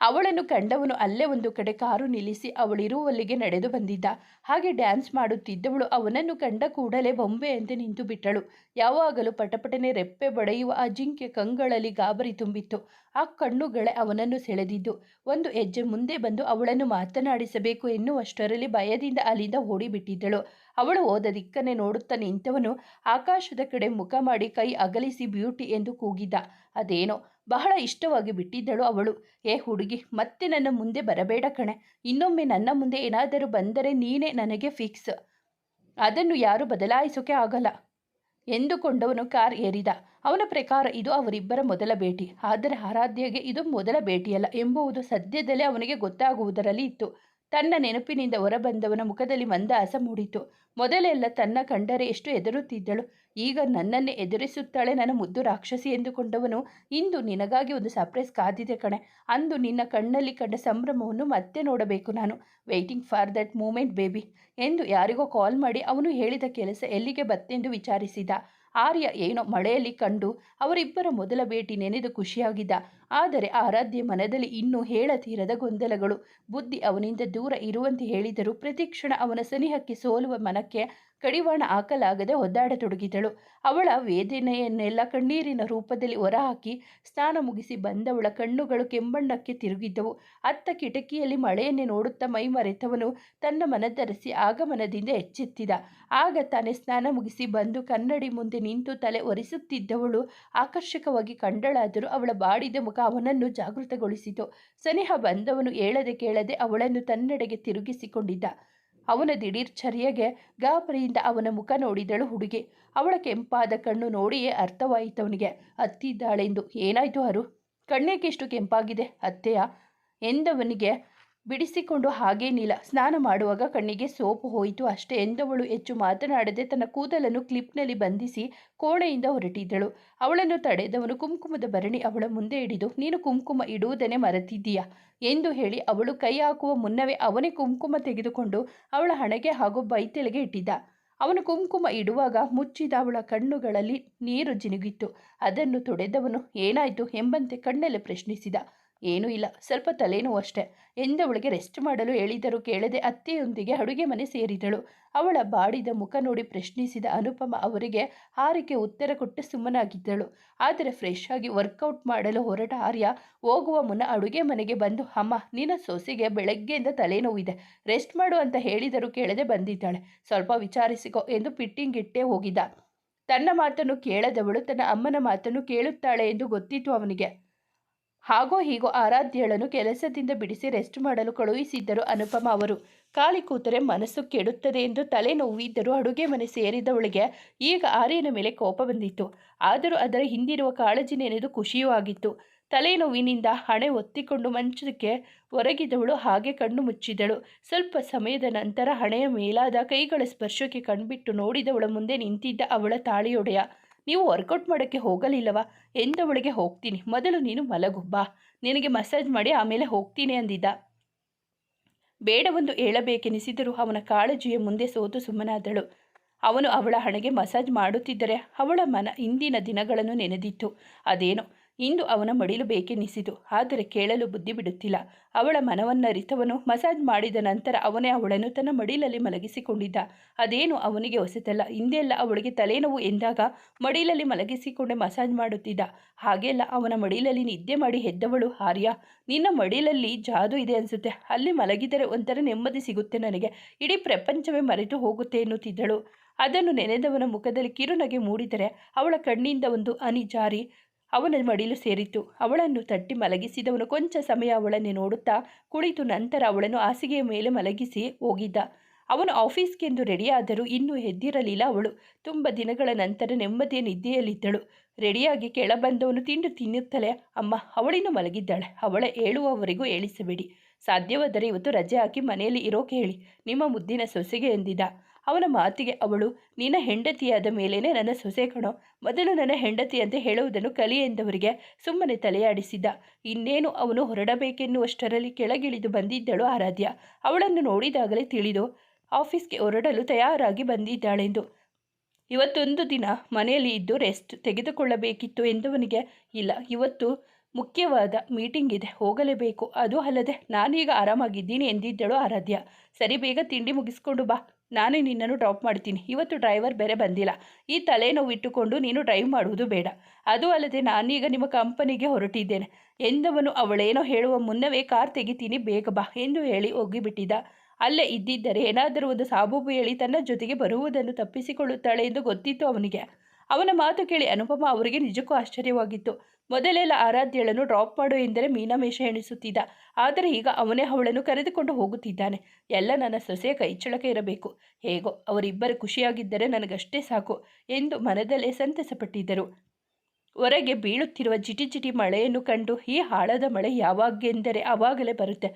ಅವಳನ್ನು ಕಂಡವನು ಅಲ್ಲೇ ಒಂದು ಕಡೆ ಕಾರು ನಿಲ್ಲಿಸಿ ಅವಳಿರುವಲ್ಲಿಗೆ ನಡೆದು ಬಂದಿದ್ದ. ಹಾಗೆ ಡ್ಯಾನ್ಸ್ ಮಾಡುತ್ತಿದ್ದವಳು ಅವನನ್ನು ಕಂಡ ಕೂಡಲೇ ಬೊಂಬೆಯಂತೆ ನಿಂತು ಬಿಟ್ಟಳು. ಯಾವಾಗಲೂ ಪಟಪಟನೆ ರೆಪ್ಪೆ ಬಡೆಯುವ ಆ ಜಿಂಕೆ ಕಂಗಳಲ್ಲಿ ಗಾಬರಿ ತುಂಬಿತ್ತು. ಆ ಕಣ್ಣುಗಳೇ ಅವನನ್ನು ಸೆಳೆದಿದ್ದು. ಒಂದು ಹೆಜ್ಜೆ ಮುಂದೆ ಬಂದು ಅವಳನ್ನು ಮಾತನಾಡಿಸಬೇಕು ಎನ್ನುವಷ್ಟರಲ್ಲಿ ಭಯದಿಂದ ಅಲ್ಲಿಂದ ಓಡಿಬಿಟ್ಟಿದ್ದಳು. ಅವಳು ಹೋದ ದಿಕ್ಕನ್ನೇ ನೋಡುತ್ತಾ ನಿಂತವನು ಆಕಾಶದ ಕಡೆ ಮುಖ ಮಾಡಿ ಕೈ ಅಗಲಿಸಿ ಬ್ಯೂಟಿ ಎಂದು ಕೂಗಿದ. ಅದೇನೋ, ಬಹಳ ಇಷ್ಟವಾಗಿ ಬಿಟ್ಟಿದ್ದಳು ಅವಳು. ಏ ಹುಡುಗಿ, ಮತ್ತೆ ನನ್ನ ಮುಂದೆ ಬರಬೇಡ ಕಣೆ. ಇನ್ನೊಮ್ಮೆ ನನ್ನ ಮುಂದೆ ಏನಾದರೂ ಬಂದರೆ ನೀನೇ ನನಗೆ ಫಿಕ್ಸ್. ಅದನ್ನು ಯಾರು ಬದಲಾಯಿಸೋಕೆ ಆಗಲ್ಲ ಎಂದುಕೊಂಡವನು ಕಾರ್ ಏರಿದ. ಅವನ ಪ್ರಕಾರ ಇದು ಅವರಿಬ್ಬರ ಮೊದಲ ಭೇಟಿ. ಆದರೆ ಆರಾಧ್ಯಗೆ ಇದು ಮೊದಲ ಭೇಟಿಯಲ್ಲ ಎಂಬುವುದು ಸದ್ಯದಲ್ಲೇ ಅವನಿಗೆ ಗೊತ್ತಾಗುವುದರಲ್ಲಿ ಇತ್ತು. ತನ್ನ ನೆನಪಿನಿಂದ ಹೊರಬಂದವನ ಮುಖದಲ್ಲಿ ಮಂದಹಾಸ ಮೂಡಿತು. ಮೊದಲೆಲ್ಲ ತನ್ನ ಕಂಡರೆ ಎಷ್ಟು ಎದುರುತ್ತಿದ್ದಳು ಈಗ ನನ್ನನ್ನೇ ಎದುರಿಸುತ್ತಾಳೆ ನನ್ನ ಮುದ್ದು ರಾಕ್ಷಸಿ ಎಂದುಕೊಂಡವನು. ಇಂದು ನಿನಗಾಗಿ ಒಂದು ಸರ್ಪ್ರೈಸ್ ಕಾದಿದೆ ಕಣೆ. ಅಂದು ನಿನ್ನ ಕಣ್ಣಲ್ಲಿ ಕಂಡ ಸಂಭ್ರಮವನ್ನು ಮತ್ತೆ ನೋಡಬೇಕು ನಾನು. Waiting for that moment baby ಎಂದು ಯಾರಿಗೋ ಕಾಲ್ ಮಾಡಿ ಅವನು ಹೇಳಿದ ಕೆಲಸ ಎಲ್ಲಿಗೆ ಬತ್ತೆಂದು ವಿಚಾರಿಸಿದ. ಆರ್ಯ ಏನೋ ಮಳೆಯಲ್ಲಿ ಕಂಡು ಅವರಿಬ್ಬರ ಮೊದಲ ಭೇಟಿ ನೆನೆದು ಖುಷಿಯಾಗಿದ್ದ. ಆದರೆ ಆರಾಧ್ಯ ಮನದಲ್ಲಿ ಇನ್ನೂ ಹೇಳತೀರದ ಗೊಂದಲಗಳು. ಬುದ್ಧಿ ಅವನಿಂದ ದೂರ ಇರುವಂತೆ ಹೇಳಿದರೂ ಪ್ರತಿಕ್ಷಣ ಅವನ ಸನಿಹಕ್ಕೆ ಸೋಲುವ ಮನಕ್ಕೆ ಕಡಿವಾಣ ಹಾಕಲಾಗದೆ ಒದ್ದಾಡತೊಡಗಿದಳು ಅವಳ ವೇದನೆಯನ್ನೆಲ್ಲ ಕಣ್ಣೀರಿನ ರೂಪದಲ್ಲಿ ಹೊರಹಾಕಿ ಸ್ನಾನ ಮುಗಿಸಿ ಬಂದವಳ ಕಣ್ಣುಗಳು ಕೆಂಬಣ್ಣಕ್ಕೆ ತಿರುಗಿದ್ದವು. ಅತ್ತ ಕಿಟಕಿಯಲ್ಲಿ ಮಳೆಯನ್ನೇ ನೋಡುತ್ತಾ ಮೈ ಮರೆತವನು ತನ್ನ ಮನದರಸಿ ಆಗಮನದಿಂದ ಎಚ್ಚೆತ್ತಿದ. ಆಗ ತಾನೇ ಸ್ನಾನ ಮುಗಿಸಿ ಬಂದು ಕನ್ನಡಿ ಮುಂದೆ ನಿಂತು ತಲೆ ಒರೆಸುತ್ತಿದ್ದವಳು ಆಕರ್ಷಕವಾಗಿ ಕಂಡಳಾದರೂ ಅವಳ ಬಾಡಿದ ಮುಖ ಅವನನ್ನು ಜಾಗೃತಗೊಳಿಸಿತು. ಸನಿಹ ಬಂದವನು ಹೇಳದೆ ಕೇಳದೆ ಅವಳನ್ನು ತನ್ನೆಡೆಗೆ ತಿರುಗಿಸಿಕೊಂಡಿದ್ದ. ಅವನ ದಿಢೀರ್ ಚರ್ಯೆಗೆ ಗಾಬರಿಯಿಂದ ಅವನ ಮುಖ ನೋಡಿದಳು ಹುಡುಗಿ. ಅವಳ ಕೆಂಪಾದ ಕಣ್ಣು ನೋಡಿಯೇ ಅರ್ಥವಾಯಿತವನಿಗೆ. ಹತ್ತಿದ್ದಾಳೆಂದು. ಏನಾಯಿತು ಅರು? ಕಣ್ಣೇಕೆಷ್ಟು ಕೆಂಪಾಗಿದೆ ಅತ್ತೆಯ ಎಂದವನಿಗೆ ಬಿಡಿಸಿಕೊಂಡು ಹಾಗೇನಿಲ್ಲ ಸ್ನಾನ ಮಾಡುವಾಗ ಕಣ್ಣಿಗೆ ಸೋಪು ಹೋಯಿತು. ಅಷ್ಟೇ ಎಂದವಳು ಹೆಚ್ಚು ಮಾತನಾಡದೆ ತನ್ನ ಕೂದಲನ್ನು ಕ್ಲಿಪ್ನಲ್ಲಿ ಬಂಧಿಸಿ ಕೋಣೆಯಿಂದ ಹೊರಟಿದ್ದಳು. ಅವಳನ್ನು ತಡೆದವನು ಕುಂಕುಮದ ಭರಣಿ ಅವಳ ಮುಂದೆ ಹಿಡಿದು ನೀನು ಕುಂಕುಮ ಇಡುವುದನ್ನೇ ಮರೆತಿದ್ದೀಯಾ? ಎಂದು ಹೇಳಿ ಅವಳು ಕೈ ಹಾಕುವ ಮುನ್ನವೇ ಅವನೇ ಕುಂಕುಮ ತೆಗೆದುಕೊಂಡು ಅವಳ ಹಣೆಗೆ ಹಾಗೂ ಬೈತೆಲೆಗೆ ಇಟ್ಟಿದ್ದ. ಅವನು ಕುಂಕುಮ ಇಡುವಾಗ ಮುಚ್ಚಿದ ಅವಳ ಕಣ್ಣುಗಳಲ್ಲಿ ನೀರು ಜಿನುಗಿತ್ತು. ಅದನ್ನು ತೊಡೆದವನು ಏನಾಯಿತು ಎಂಬಂತೆ ಕಣ್ಣಲ್ಲಿ ಪ್ರಶ್ನಿಸಿದ. ಏನೂ ಇಲ್ಲ, ಸ್ವಲ್ಪ ತಲೆನೋವು ಅಷ್ಟೆ. ಎಂದವಳಿಗೆ ರೆಸ್ಟ್ ಮಾಡಲು ಹೇಳಿದರೂ ಕೇಳದೆ ಅತ್ತೆಯೊಂದಿಗೆ ಅಡುಗೆ ಮನೆ ಸೇರಿದಳು. ಅವಳ ಬಾಡಿದ ಮುಖ ನೋಡಿ ಪ್ರಶ್ನಿಸಿದ ಅನುಪಮ ಅವರಿಗೆ ಆರಿಕೆ ಉತ್ತರ ಕೊಟ್ಟು ಸುಮ್ಮನಾಗಿದ್ದಳು. ಆದರೆ ಫ್ರೆಶ್ ಆಗಿ ವರ್ಕೌಟ್ ಮಾಡಲು ಹೊರಟ ಆರ್ಯ, ಹೋಗುವ ಮುನ್ನ ಅಡುಗೆ ಮನೆಗೆ ಬಂದು, ಅಮ್ಮ, ನಿನ್ನ ಸೊಸೆಗೆ ಬೆಳಗ್ಗೆಯಿಂದ ತಲೆನೋವಿದೆ. ರೆಸ್ಟ್ ಮಾಡು ಅಂತ ಹೇಳಿದರೂ ಕೇಳದೆ ಬಂದಿದ್ದಾಳೆ. ಸ್ವಲ್ಪ ವಿಚಾರಿಸಿಕೊ ಎಂದು ಪಿಟ್ಟಿಂಗ್ ಇಟ್ಟೇ ಹೋಗಿದ್ದ. ತನ್ನ ಮಾತನ್ನು ಕೇಳದವಳು ತನ್ನ ಅಮ್ಮನ ಮಾತನ್ನು ಕೇಳುತ್ತಾಳೆ ಎಂದು ಗೊತ್ತಿತ್ತು ಅವನಿಗೆ. ಹಾಗೋ ಹೀಗೋ ಆರಾಧ್ಯಳನ್ನು ಕೆಲಸದಿಂದ ಬಿಡಿಸಿ ರೆಸ್ಟ್ ಮಾಡಲು ಕಳುಹಿಸಿದ್ದರು ಅನುಪಮ ಅವರು. ಕಾಲಿ ಕೂತರೆ ಮನಸ್ಸು ಕೆಡುತ್ತದೆ ಎಂದು ತಲೆ ನೋವಿದ್ದರೂ ಅಡುಗೆ ಮನೆ ಸೇರಿದವಳಿಗೆ ಈಗ ಆರ್ಯನ ಮೇಲೆ ಕೋಪ ಬಂದಿತ್ತು. ಆದರೂ ಅದರ ಹಿಂದಿರುವ ಕಾಳಜಿ ನೆನೆದು ಖುಷಿಯೂ ಆಗಿತ್ತು. ತಲೆನೋವಿನಿಂದ ಹಣೆ ಒತ್ತಿಕೊಂಡು ಮಂಚಕ್ಕೆ ಹೊರಗಿದವಳು ಹಾಗೆ ಕಣ್ಣು ಮುಚ್ಚಿದಳು. ಸ್ವಲ್ಪ ಸಮಯದ ನಂತರ ಹಣೆಯ ಮೇಲಾದ ಕೈಗಳ ಸ್ಪರ್ಶಕ್ಕೆ ಕಣ್ಬಿಟ್ಟು ನೋಡಿದವಳ ಮುಂದೆ ನಿಂತಿದ್ದ ಅವಳ ತಾಳಿಯೊಡೆಯ ನೀವು ವರ್ಕೌಟ್ ಮಾಡೋಕ್ಕೆ ಹೋಗಲಿಲ್ಲವಾ? ಎಂದವಳಿಗೆ ಹೋಗ್ತೀನಿ. ಮೊದಲು ನೀನು ಮಲಗು, ಬಾ. ನಿನಗೆ ಮಸಾಜ್ ಮಾಡಿ ಆಮೇಲೆ ಹೋಗ್ತೀನಿ ಅಂದಿದ್ದ. ಬೇಡವೊಂದು ಹೇಳಬೇಕೆನಿಸಿದರೂ ಅವನ ಕಾಳಜಿಯ ಮುಂದೆ ಸೋತು ಸುಮ್ಮನಾದಳು. ಅವನು ಅವಳ ಹಣೆಗೆ ಮಸಾಜ್ ಮಾಡುತ್ತಿದ್ದರೆ ಅವಳ ಮನ ಇಂದಿನ ದಿನಗಳನ್ನು ನೆನೆದಿತ್ತು. ಅದೇನೋ ಇಂದು ಅವನ ಮಡಿಲು ಬೇಕೆನಿಸಿತು ಆದರೆ ಕೇಳಲು ಬುದ್ಧಿ ಬಿಡುತ್ತಿಲ್ಲ. ಅವಳ ಮನವನ್ನರಿತವನು ಮಸಾಜ್ ಮಾಡಿದ ನಂತರ ಅವನೇ ಅವಳನ್ನು ತನ್ನ ಮಡಿಲಲ್ಲಿ ಮಲಗಿಸಿಕೊಂಡಿದ್ದ. ಅದೇನು ಅವನಿಗೆ ಹೊಸತಲ್ಲ. ಹಿಂದೆಲ್ಲ ಅವಳಿಗೆ ತಲೆನೋವು ಎಂದಾಗ ಮಡಿಲಲ್ಲಿ ಮಲಗಿಸಿಕೊಂಡೇ ಮಸಾಜ್ ಮಾಡುತ್ತಿದ್ದ. ಹಾಗೆಲ್ಲ ಅವನ ಮಡಿಲಲ್ಲಿ ನಿದ್ದೆ ಮಾಡಿ ಹೆದ್ದವಳು ಆರ್ಯ ನಿನ್ನ ಮಡಿಲಲ್ಲಿ ಜಾದು ಇದೆ ಅನಿಸುತ್ತೆ. ಅಲ್ಲಿ ಮಲಗಿದರೆ ಒಂಥರ ನೆಮ್ಮದಿ ಸಿಗುತ್ತೆ ನನಗೆ. ಇಡೀ ಪ್ರಪಂಚವೇ ಮರೆತು ಹೋಗುತ್ತೆ ಎನ್ನುತ್ತಿದ್ದಳು. ಅದನ್ನು ನೆನೆದವನ ಮುಖದಲ್ಲಿ ಕಿರುನಗೆ ಮೂಡಿದರೆ ಅವಳ ಕಣ್ಣಿಂದ ಒಂದು ಅನಿ ಜಾರಿ. ಅವನ ಮಡಿಲು ಸೇರಿತು. ಅವಳನ್ನು ತಟ್ಟಿ ಮಲಗಿಸಿದವನು ಕೊಂಚ ಸಮಯ ಅವಳನ್ನೇ ನೋಡುತ್ತಾ ಕುಳಿತು ನಂತರ ಅವಳನ್ನು ಹಾಸಿಗೆಯ ಮೇಲೆ ಮಲಗಿಸಿ ಹೋಗಿದ್ದ. ಅವನು ಆಫೀಸ್ಗೆಂದು ರೆಡಿಯಾದರೂ ಇನ್ನೂ ಎದ್ದಿರಲಿಲ್ಲ ಅವಳು. ತುಂಬ ದಿನಗಳ ನಂತರ ನೆಮ್ಮದಿಯ ನಿದ್ದೆಯಲ್ಲಿದ್ದಳು. ರೆಡಿಯಾಗಿ ಕೆಳಬಂದವನು ತಿಂಡು ತಿನ್ನುತ್ತಲೇ, ಅಮ್ಮ, ಅವಳಿನ್ನು ಮಲಗಿದ್ದಾಳೆ. ಅವಳ ಹೇಳುವವರೆಗೂ ಹೇಳಿಸಬೇಡಿ. ಸಾಧ್ಯವಾದರೆ ಇವತ್ತು ರಜೆ ಹಾಕಿ ಮನೆಯಲ್ಲಿ ಇರೋಕೆ ಹೇಳಿ ನಿಮ್ಮ ಮುದ್ದಿನ ಸೊಸೆಗೆ ಎಂದಿದ್ದ. ಅವನ ಮಾತಿಗೆ ಅವಳು ನಿನ್ನ ಹೆಂಡತಿಯಾದ ಮೇಲೇನೆ ನನ್ನ ಸೊಸೆ ಕಣೋ. ಮೊದಲು ನನ್ನ ಹೆಂಡತಿ ಅಂತ ಹೇಳುವುದನ್ನು ಕಲಿ ಎಂದವರಿಗೆ ಸುಮ್ಮನೆ ತಲೆಯಾಡಿಸಿದ್ದ. ಇನ್ನೇನು ಅವನು ಹೊರಡಬೇಕೆನ್ನುವಷ್ಟರಲ್ಲಿ ಕೆಳಗಿಳಿದು ಬಂದಿದ್ದಳು ಆರಾಧ್ಯ. ಅವಳನ್ನು ನೋಡಿದಾಗಲೇ ತಿಳಿದು ಆಫೀಸ್ಗೆ ಹೊರಡಲು ತಯಾರಾಗಿ ಬಂದಿದ್ದಾಳೆಂದು. ಇವತ್ತೊಂದು ದಿನ ಮನೆಯಲ್ಲಿ ಇದ್ದು ರೆಸ್ಟ್ ತೆಗೆದುಕೊಳ್ಳಬೇಕಿತ್ತು ಎಂದವನಿಗೆ, ಇಲ್ಲ, ಇವತ್ತು ಮುಖ್ಯವಾದ ಮೀಟಿಂಗ್ ಇದೆ, ಹೋಗಲೇಬೇಕು. ಅದು ಅಲ್ಲದೆ ನಾನೀಗ ಆರಾಮಾಗಿದ್ದೀನಿ ಎಂದಿದ್ದಳು ಆರಾಧ್ಯ. ಸರಿ, ಬೇಗ ತಿಂಡಿ ಮುಗಿಸ್ಕೊಂಡು ಬಾ. ನಾನೇ ನಿನ್ನನ್ನು ಡ್ರಾಪ್ ಮಾಡ್ತೀನಿ. ಇವತ್ತು ಡ್ರೈವರ್ ಬೇರೆ ಬಂದಿಲ್ಲ. ಈ ತಲೆನೋವು ಇಟ್ಟುಕೊಂಡು ನೀನು ಡ್ರೈವ್ ಮಾಡುವುದು ಬೇಡ. ಅದು ಅಲ್ಲದೆ ನಾನೀಗ ನಿಮ್ಮ ಕಂಪನಿಗೆ ಹೊರಟಿದ್ದೇನೆ. ಎಂದವನು ಅವಳೇನೋ ಹೇಳುವ ಮುನ್ನವೇ ಕಾರ್ ತೆಗಿತೀನಿ, ಬೇಗ ಬಾ ಎಂದು ಹೇಳಿ ಹೋಗಿಬಿಟ್ಟಿದ್ದ ಅಲ್ಲೇ ಇದ್ದಿದ್ದರೆ ಏನಾದರೂ ಒಂದು ಸಾಬೂಬು ಹೇಳಿ ತನ್ನ ಜೊತೆಗೆ ಬರುವುದನ್ನು ತಪ್ಪಿಸಿಕೊಳ್ಳುತ್ತಾಳೆ ಎಂದು ಗೊತ್ತಿತ್ತು ಅವನಿಗೆ. ಅವನ ಮಾತು ಕೇಳಿ ಅನುಪಮ ಅವರಿಗೆ ನಿಜಕ್ಕೂ ಆಶ್ಚರ್ಯವಾಗಿತ್ತು. ಮೊದಲೆಲ್ಲ ಆರಾಧ್ಯಳನ್ನು ಡ್ರಾಪ್ ಮಾಡು ಎಂದರೆ ಮೀನಮೇಷ ಎಣಿಸುತ್ತಿದ್ದ. ಆದರೆ ಈಗ ಅವನೇ ಅವಳನ್ನು ಕರೆದುಕೊಂಡು ಹೋಗುತ್ತಿದ್ದಾನೆ. ಎಲ್ಲ ನನ್ನ ಸೊಸೆಯ ಕೈಚಳಕ ಇರಬೇಕು. ಹೇಗೋ, ಅವರಿಬ್ಬರು ಖುಷಿಯಾಗಿದ್ದರೆ ನನಗಷ್ಟೇ ಸಾಕು ಎಂದು ಮನದಲ್ಲೇ ಸಂತಸಪಟ್ಟಿದ್ದರು. ಹೊರಗೆ ಬೀಳುತ್ತಿರುವ ಜಿಟಿ ಜಿಟಿ ಮಳೆಯನ್ನು ಕಂಡು, ಈ ಹಾಳದ ಮಳೆ ಯಾವಾಗೆಂದರೆ ಆವಾಗಲೇ ಬರುತ್ತೆ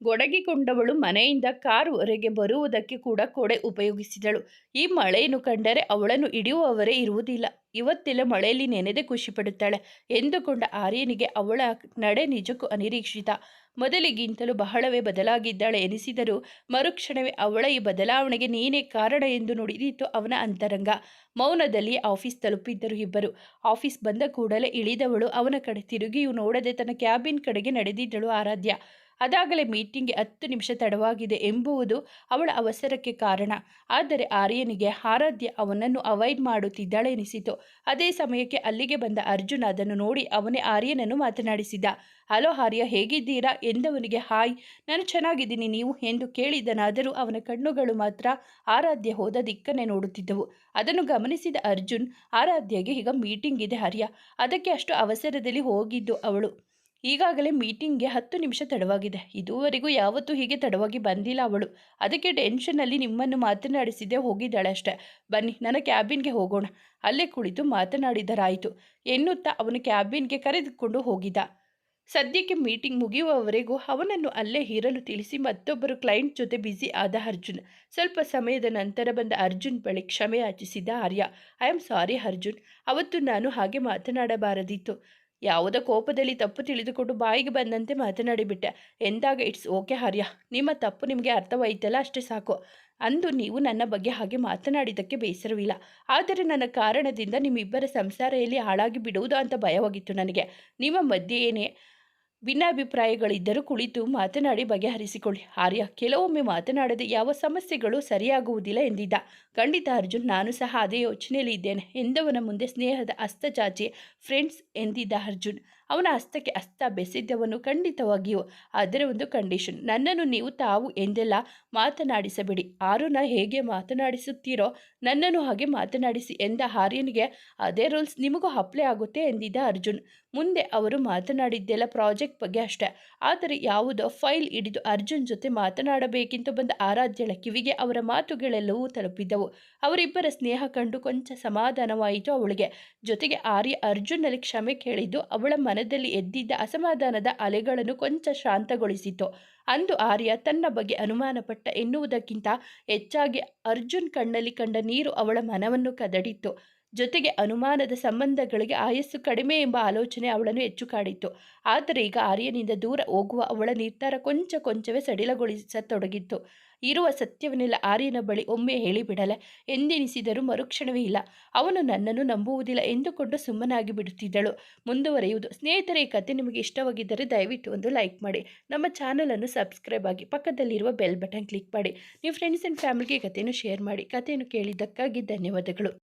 ಗೊಡಗಿಕೊಂಡವಳು ಮನೆಯಿಂದ ಕಾರು ಹೊರಗೆ ಬರುವುದಕ್ಕೆ ಕೂಡ ಕೊಡೆ ಉಪಯೋಗಿಸಿದಳು. ಈ ಮಳೆಯನ್ನು ಕಂಡರೆ ಅವಳನ್ನು ಹಿಡಿಯುವವರೇ ಇರುವುದಿಲ್ಲ. ಇವತ್ತೆಲ್ಲ ಮಳೆಯಲ್ಲಿ ನೆನೆದೆ ಖುಷಿಪಡುತ್ತಾಳೆ ಎಂದುಕೊಂಡ ಆರ್ಯನಿಗೆ ಅವಳ ನಡೆ ನಿಜಕ್ಕೂ ಅನಿರೀಕ್ಷಿತ. ಮೊದಲಿಗಿಂತಲೂ ಬಹಳವೇ ಬದಲಾಗಿದ್ದಾಳೆ ಎನಿಸಿದರೂ ಮರುಕ್ಷಣವೇ ಅವಳ ಈ ಬದಲಾವಣೆಗೆ ನೀನೇ ಕಾರಣ ಎಂದು ನುಡಿದಿತ್ತು ಅವನ ಅಂತರಂಗ. ಮೌನದಲ್ಲಿ ಆಫೀಸ್ ತಲುಪಿದ್ದರು ಇಬ್ಬರು. ಆಫೀಸ್ ಬಂದ ಕೂಡಲೇ ಇಳಿದವಳು ಅವನ ಕಡೆ ತಿರುಗಿಯೂ ನೋಡದೆ ತನ್ನ ಕ್ಯಾಬಿನ್ ಕಡೆಗೆ ನಡೆದಿದ್ದಳು ಆರಾಧ್ಯ. ಅದಾಗಲೇ ಮೀಟಿಂಗ್ಗೆ ಹತ್ತು ನಿಮಿಷ ತಡವಾಗಿದೆ ಎಂಬುವುದು ಅವಳ ಅವಸರಕ್ಕೆ ಕಾರಣ. ಆದರೆ ಆರ್ಯನಿಗೆ ಆರಾಧ್ಯ ಅವನನ್ನು ಅವಾಯ್ಡ್ ಮಾಡುತ್ತಿದ್ದಾಳೆ ಎನಿಸಿತು. ಅದೇ ಸಮಯಕ್ಕೆ ಅಲ್ಲಿಗೆ ಬಂದ ಅರ್ಜುನ್ ಅದನ್ನು ನೋಡಿ ಅವನೇ ಆರ್ಯನನ್ನು ಮಾತನಾಡಿಸಿದ. ಹಲೋ ಆರ್ಯ, ಹೇಗಿದ್ದೀರಾ? ಎಂದವನಿಗೆ, ಹಾಯ್. ನಾನು ಚೆನ್ನಾಗಿದ್ದೀನಿ. ನೀವು? ಎಂದು ಕೇಳಿದನಾದರೂ ಅವನ ಕಣ್ಣುಗಳು ಮಾತ್ರ ಆರಾಧ್ಯ ಹೋದ ದಿಕ್ಕನ್ನೇ ನೋಡುತ್ತಿದ್ದವು. ಅದನ್ನು ಗಮನಿಸಿದ ಅರ್ಜುನ್, ಆರಾಧ್ಯಗೆ ಈಗ ಮೀಟಿಂಗ್ ಇದೆ ಆರ್ಯ. ಅದಕ್ಕೆ ಅಷ್ಟು ಅವಸರದಲ್ಲಿ ಹೋಗಿದ್ದು ಅವಳು. ಈಗಾಗಲೇ ಮೀಟಿಂಗ್ಗೆ ಹತ್ತು ನಿಮಿಷ ತಡವಾಗಿದೆ. ಇದುವರೆಗೂ ಯಾವತ್ತೂ ಹೀಗೆ ತಡವಾಗಿ ಬಂದಿಲ್ಲ ಅವಳು. ಅದಕ್ಕೆ ಟೆನ್ಷನ್ನಲ್ಲಿ ನಿಮ್ಮನ್ನು ಮಾತನಾಡಿಸಿದೆ ಹೋಗಿದ್ದಾಳೆ ಅಷ್ಟೆ. ಬನ್ನಿ ನನ್ನ ಕ್ಯಾಬಿನ್ಗೆ ಹೋಗೋಣ. ಅಲ್ಲೇ ಕುಳಿತು ಮಾತನಾಡಿದರಾಯಿತು. ಎನ್ನುತ್ತಾ ಅವನು ಕ್ಯಾಬಿನ್ಗೆ ಕರೆದುಕೊಂಡು ಹೋಗಿದ್ದ. ಸದ್ಯಕ್ಕೆ ಮೀಟಿಂಗ್ ಮುಗಿಯುವವರೆಗೂ ಅವನನ್ನು ಅಲ್ಲೇ ಇರಲು ತಿಳಿಸಿ ಮತ್ತೊಬ್ಬರು ಕ್ಲೈಂಟ್ ಜೊತೆ ಬ್ಯುಸಿ ಆದ ಅರ್ಜುನ್. ಸ್ವಲ್ಪ ಸಮಯದ ನಂತರ ಬಂದ ಅರ್ಜುನ್ ಬಳಿ ಕ್ಷಮೆ ಯಾಚಿಸಿದ Arya. I am sorry Arjun. ಅವತ್ತು ನಾನು ಹಾಗೆ ಮಾತನಾಡಬಾರದಿತ್ತು. ಯಾವುದೋ ಕೋಪದಲ್ಲಿ ತಪ್ಪು ತಿಳಿದುಕೊಂಡು ಬಾಯಿಗೆ ಬಂದಂತೆ ಮಾತನಾಡಿಬಿಟ್ಟೆ. ಎಂದಾಗ, ಇಟ್ಸ್ ಓಕೆ ಹರ್ಯ, ನಿಮ್ಮ ತಪ್ಪು ನಿಮಗೆ ಅರ್ಥವಾಯಿತಲ್ಲ, ಅಷ್ಟೇ ಸಾಕು. ಅಂದು ನೀವು ನನ್ನ ಬಗ್ಗೆ ಹಾಗೆ ಮಾತನಾಡಿದ್ದಕ್ಕೆ ಬೇಸರವಿಲ್ಲ. ಆದರೆ ನನ್ನ ಕಾರಣದಿಂದ ನಿಮ್ಮಿಬ್ಬರ ಸಂಸಾರ ಎಲ್ಲಿ ಹಾಳಾಗಿ ಬಿಡುವುದು ಅಂತ ಭಯವಾಗಿತ್ತು ನನಗೆ. ನಿಮ್ಮ ಮಧ್ಯೆ ಏನೇ ಭಿನ್ನಾಭಿಪ್ರಾಯಗಳಿದ್ದರೂ ಕುಳಿತು ಮಾತನಾಡಿ ಬಗೆಹರಿಸಿಕೊಳ್ಳಿ. ಆರ್ಯ, ಕೆಲವೊಮ್ಮೆ ಮಾತನಾಡದೆ ಯಾವ ಸಮಸ್ಯೆಗಳು ಸರಿಯಾಗುವುದಿಲ್ಲ ಎಂದಿದ್ದ. ಖಂಡಿತ ಅರ್ಜುನ್, ನಾನು ಸಹ ಅದೇ ಯೋಚನೆಯಲ್ಲಿ ಇದ್ದೇನೆ ಎಂದವನ ಮುಂದೆ ಸ್ನೇಹದ ಹಸ್ತ ಚಾಚಿ ಫ್ರೆಂಡ್ಸ್ ಎಂದಿದ್ದ ಅರ್ಜುನ್. ಅವನ ಹಸ್ತಕ್ಕೆ ಹಸ್ತ ಬೆಸೆದವನು ಖಂಡಿತವಾಗಿಯೂ. ಅದರ ಒಂದು ಕಂಡೀಷನ್, ನನ್ನನ್ನು ನೀವು ತಾವು ಎಂದೆಲ್ಲ ಮಾತನಾಡಿಸಬೇಡಿ. ಆರುನ ಹೇಗೆ ಮಾತನಾಡಿಸುತ್ತೀರೋ ನನ್ನನ್ನು ಹಾಗೆ ಮಾತನಾಡಿಸಿ ಎಂದ ಆರ್ಯನಿಗೆ, ಅದೇ ರೂಲ್ಸ್ ನಿಮಗೂ ಅಪ್ಲೈ ಆಗುತ್ತೆ ಎಂದಿದ್ದ ಅರ್ಜುನ್. ಮುಂದೆ ಅವರು ಮಾತನಾಡಿದ್ದೆಲ್ಲ ಪ್ರಾಜೆಕ್ಟ್ ಬಗ್ಗೆ ಅಷ್ಟೇ. ಆದರೆ ಯಾವುದೋ ಫೈಲ್ ಹಿಡಿದು ಅರ್ಜುನ್ ಜೊತೆ ಮಾತನಾಡಬೇಕೆಂದು ಬಂದ ಆರಾಧ್ಯಳ ಕಿವಿಗೆ ಅವರ ಮಾತುಗಳೆಲ್ಲವೂ ತಲುಪಿದ್ದವು. ಅವರಿಬ್ಬರ ಸ್ನೇಹ ಕಂಡು ಕೊಂಚ ಸಮಾಧಾನವಾಯಿತು ಅವಳಿಗೆ. ಜೊತೆಗೆ ಆರ್ಯ ಅರ್ಜುನ್ನಲ್ಲಿ ಕ್ಷಮೆ ಕೇಳಿದ್ದು ಅವಳ ಮನದಲ್ಲಿ ಎದ್ದಿದ್ದ ಅಸಮಾಧಾನದ ಅಲೆಗಳನ್ನು ಕೊಂಚ ಶಾಂತಗೊಳಿಸಿತು ಅಂದು ಆರ್ಯ ತನ್ನ ಬಗ್ಗೆ ಅನುಮಾನಪಟ್ಟ ಎನ್ನುವುದಕ್ಕಿಂತ ಹೆಚ್ಚಾಗಿ ಅರ್ಜುನ್ ಕಣ್ಣಲ್ಲಿ ಕಂಡ ನೀರು ಅವಳ ಮನವನ್ನು ಕದಡಿತ್ತು. ಜೊತೆಗೆ ಅನುಮಾನದ ಸಂಬಂಧಗಳಿಗೆ ಆಯಸ್ಸು ಕಡಿಮೆ ಎಂಬ ಆಲೋಚನೆ ಅವಳನ್ನು ಹೆಚ್ಚು ಕಾಡಿತ್ತು ಆದರೆ ಈಗ ಆರ್ಯನಿಂದ ದೂರ ಹೋಗುವ ಅವಳ ನಿರ್ಧಾರ ಕೊಂಚ ಕೊಂಚವೇ ಸಡಿಲಗೊಳಿಸತೊಡಗಿತ್ತು. ಇರುವ ಸತ್ಯವನ್ನೆಲ್ಲ ಆರ್ಯನ ಬಳಿ ಒಮ್ಮೆ ಹೇಳಿಬಿಡಲೆ. ಎಂದೆನಿಸಿದರೂ ಮರುಕ್ಷಣವೇ ಇಲ್ಲ. ಅವನು ನನ್ನನ್ನು ನಂಬುವುದಿಲ್ಲ ಎಂದುಕೊಂಡು ಸುಮ್ಮನಾಗಿ ಬಿಡುತ್ತಿದ್ದಳು. ಮುಂದುವರೆಯುವುದು. ಸ್ನೇಹಿತರೆ, ಈ ಕತೆ ನಿಮಗೆ ಇಷ್ಟವಾಗಿದ್ದರೆ ದಯವಿಟ್ಟು ಒಂದು ಲೈಕ್ ಮಾಡಿ. ನಮ್ಮ ಚಾನಲನ್ನು ಸಬ್ಸ್ಕ್ರೈಬ್ ಆಗಿ ಪಕ್ಕದಲ್ಲಿರುವ ಬೆಲ್ ಬಟನ್ ಕ್ಲಿಕ್ ಮಾಡಿ. ನೀವು ಫ್ರೆಂಡ್ಸ್ ಆ್ಯಂಡ್ ಫ್ಯಾಮಿಲಿಗೆ ಕಥೆಯನ್ನು ಶೇರ್ ಮಾಡಿ. ಕಥೆಯನ್ನು ಕೇಳಿದ್ದಕ್ಕಾಗಿ ಧನ್ಯವಾದಗಳು.